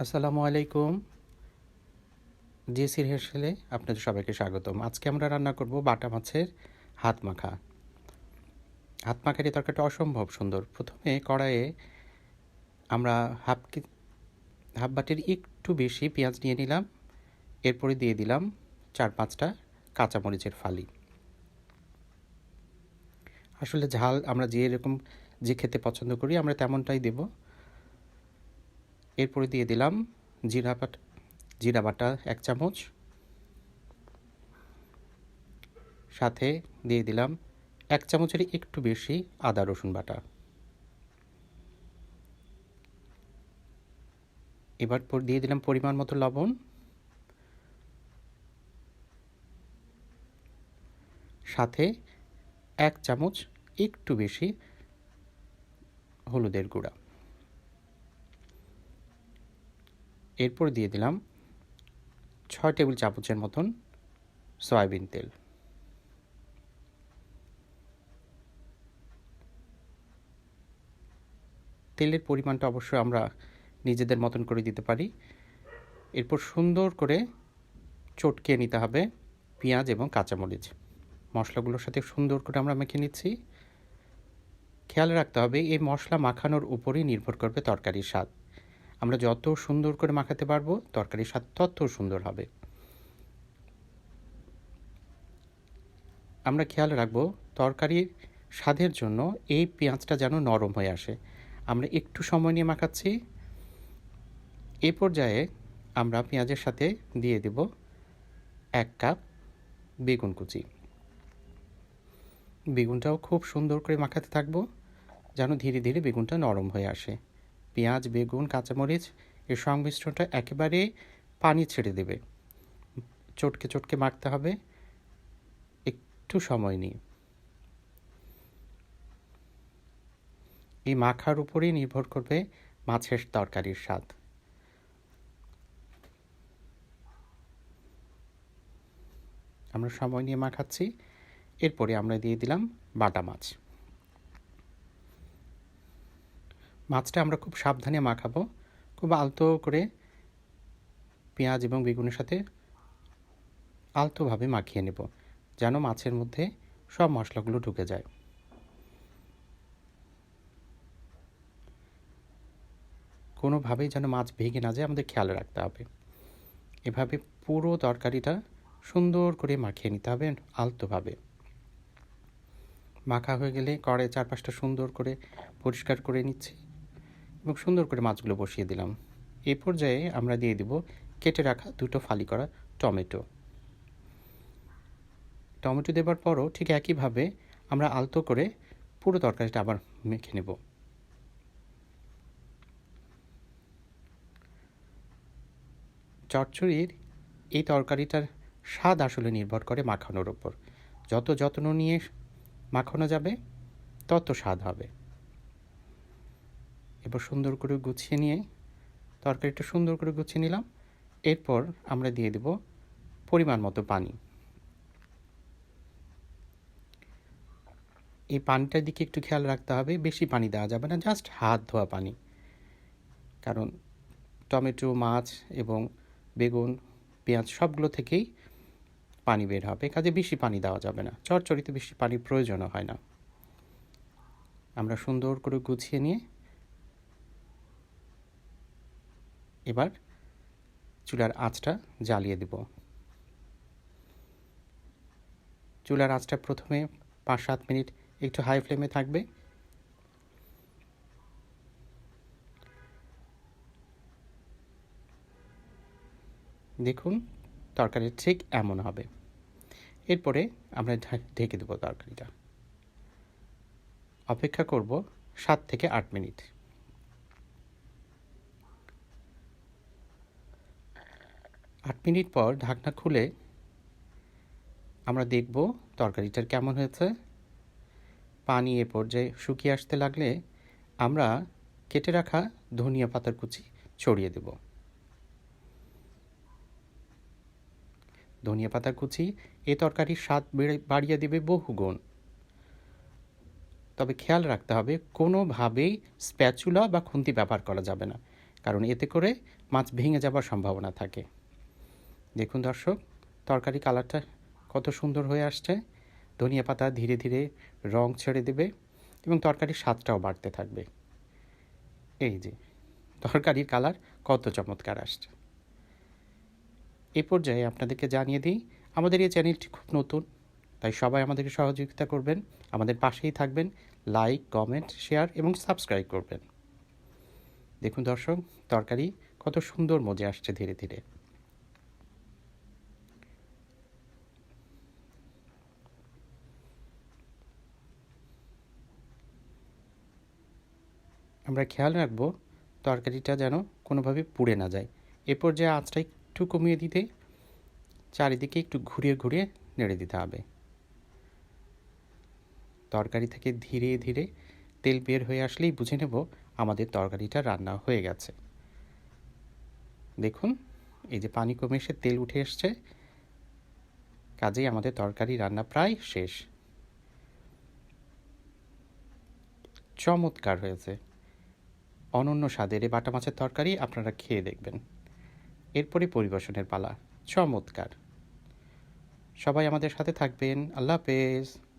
আসসালামু আলাইকুম। জিএসির হেসেলে আপনাদের সবাইকে স্বাগতম। আজকে আমরা রান্না করব বাটা মাছের হাত মাখা। হাত মাখার এই তরকারিটা অসম্ভব সুন্দর। প্রথমে কড়াইয়ে আমরা হাফ হাফ বাটির একটু বেশি পেঁয়াজ নিয়ে নিলাম। এরপরে দিয়ে দিলাম চার পাঁচটা কাঁচামরিচের ফালি। আসলে ঝাল আমরা যে এরকম যে খেতে পছন্দ করি আমরা তেমনটাই দেব। এরপরে দিয়ে দিলাম জিরা বাটা জিরা বাটা এক চামচ। সাথে দিয়ে দিলাম এক চামচের একটু বেশি আদা রসুন বাটা। এবার পর- দিয়ে দিলাম পরিমাণ মতো লবণ। সাথে এক চামচ একটু বেশি হলুদের গুঁড়া। এরপর দিয়ে দিলাম ছয় টেবিল চামচের মতন সয়াবিন তেল। তেলের পরিমাণটা অবশ্যই আমরা নিজেদের মতন করে দিতে পারি। এরপর সুন্দর করে চটকে নিতে হবে পেঁয়াজ এবং কাঁচামরিচ। মশলাগুলোর সাথে সুন্দর করে আমরা মেখে নিচ্ছি। খেয়াল রাখতে হবে, এই মশলা মাখানোর উপরেই নির্ভর করবে তরকারির স্বাদ। আমরা যত সুন্দর করে মাখাতে পারব, তরকারির স্বাদ তত সুন্দর হবে। আমরা খেয়াল রাখব, তরকারির স্বাদের জন্য এই পেঁয়াজটা যেন নরম হয়ে আসে। আমরা একটু সময় নিয়ে মাখাচ্ছি। এ পর্যায়ে আমরা পেঁয়াজের সাথে দিয়ে দেব এক কাপ বেগুন কুচি। বেগুনটাও খুব সুন্দর করে মাখাতে থাকব, যেন ধীরে ধীরে বেগুনটা নরম হয়ে আসে। পেঁয়াজ, বেগুন, কাঁচামরিচ এর সংমিশ্রণটা একেবারে পানি ছেড়ে দেবে। চটকে চটকে মাখতে হবে। একটু সময় নিয়ে। এই মাখার উপরেই নির্ভর করবে মাছের তরকারির স্বাদ। আমরা সময় নিয়ে মাখাচ্ছি। এরপরে আমরা দিয়ে দিলাম বাটা মাছ। মাছটা আমরা খুব সাবধানে মাখাবো। খুব আলতো করে পেঁয়াজ এবং বেগুনের সাথে আলতোভাবে মাখিয়ে নেব, যেন মাছের মধ্যে সব মশলাগুলো ঢুকে যায়। কোনোভাবেই যেন মাছ ভেঙে না যায়, আমাদের খেয়াল রাখতে হবে। এভাবে পুরো তরকারিটা সুন্দর করে মাখিয়ে নিতে হবে আলতোভাবে। মাখা হয়ে গেলে কড়াই চারপাশটা সুন্দর করে পরিষ্কার করে নিচ্ছি। এবং সুন্দর করে মাছগুলো বসিয়ে দিলাম। এই পর্যায়ে আমরা দিয়ে দিব কেটে রাখা দুটো ফালি করা টমেটো। টমেটো দেবার পরও ঠিক একইভাবে আমরা আলতো করে পুরো তরকারিটা আবার মেখে নেব। চচ্চড়ির এই তরকারিটার স্বাদ আসলে নির্ভর করে মাখানোর ওপর যত যত্ন নিয়ে মাখানো যাবে, তত স্বাদ হবে। এবার সুন্দর করে গুছিয়ে নিয়ে তরকারিটা সুন্দর করে গুছিয়ে নিলাম। এরপর আমরা দিয়ে দেব পরিমাণ মতো পানি। এই পানিটার দিকে একটু খেয়াল রাখতে হবে, বেশি পানি দেওয়া যাবে না জাস্ট হাত ধোয়া পানি। কারণ টমেটো, মাছ এবং বেগুন, পেঁয়াজ সবগুলো থেকেই পানি বের হবে, কাজে বেশি পানি দেওয়া যাবে না চরচড়িতে বেশি পানির প্রয়োজনও হয় না। আমরা সুন্দর করে গুছিয়ে নিয়ে এবার চুলার আঁচটা জ্বালিয়ে দেব। চুলার আঁচটা প্রথমে পাঁচ সাত মিনিট একটু হাই ফ্লেমে থাকবে। দেখুন, তরকারি ঠিক এমন হবে। এরপরে আমরা ঢেকে দেবো তরকারিটা। অপেক্ষা করব সাত থেকে আট মিনিট। আট মিনিট পর ঢাকনা খুলে আমরা দেখব তরকারিটার কেমন হয়েছে। পানি এ পর্যায়ে শুকিয়ে আসতে লাগলে আমরা কেটে রাখা ধনিয়া পাতার কুচি ছড়িয়ে দেব। ধনিয়া পাতার কুচি এ তরকারির স্বাদ বেড়ে বাড়িয়ে দেবে বহু গুণ। তবে খেয়াল রাখতে হবে, কোনোভাবেই স্প্যাচুলা বা খুন্তি ব্যবহার করা যাবে না, কারণ এতে করে মাছ ভেঙে যাবার সম্ভাবনা থাকে। দেখুন দর্শক, তরকারি কালারটা কত সুন্দর হয়ে আসছে। ধনিয়া পাতা ধীরে ধীরে রং ছেড়ে দেবে এবং তরকারির স্বাদটাও বাড়তে থাকবে। এই যে, তরকারির কালার কত চমৎকার আসছে। এ পর্যায়ে আপনাদেরকে জানিয়ে দিই, আমাদের এই চ্যানেলটি খুব নতুন, তাই সবাই আমাদেরকে সহযোগিতা করবেন। আমাদের পাশেই থাকবেন, লাইক, কমেন্ট, শেয়ার এবং সাবস্ক্রাইব করবেন। দেখুন দর্শক, তরকারি কত সুন্দর মজে আসছে ধীরে ধীরে। আমরা খেয়াল রাখব তরকারিটা যেন কোনোভাবে পুড়ে না যায়। এরপর যে আঁচটা একটু কমিয়ে দিতে, চারিদিকে একটু ঘুরিয়ে ঘুরিয়ে নেড়ে দিতে হবে। তরকারি থেকে ধীরে ধীরে তেল বের হয়ে আসলেই বুঝে নেব আমাদের তরকারিটা রান্না হয়ে গেছে। দেখুন, এই যে পানি কমে এসে তেল উঠে এসছে। কাজেই আমাদের তরকারি রান্না প্রায় শেষ। চমৎকার হয়েছে। অনন্য স্বাদের এই বাটা মাছের তরকারি আপনারা খেয়ে দেখবেন। এরপরে পরিবেশনের পালা। চমৎকার। সবাই আমাদের সাথে থাকবেন। আল্লাহ হাফেজ।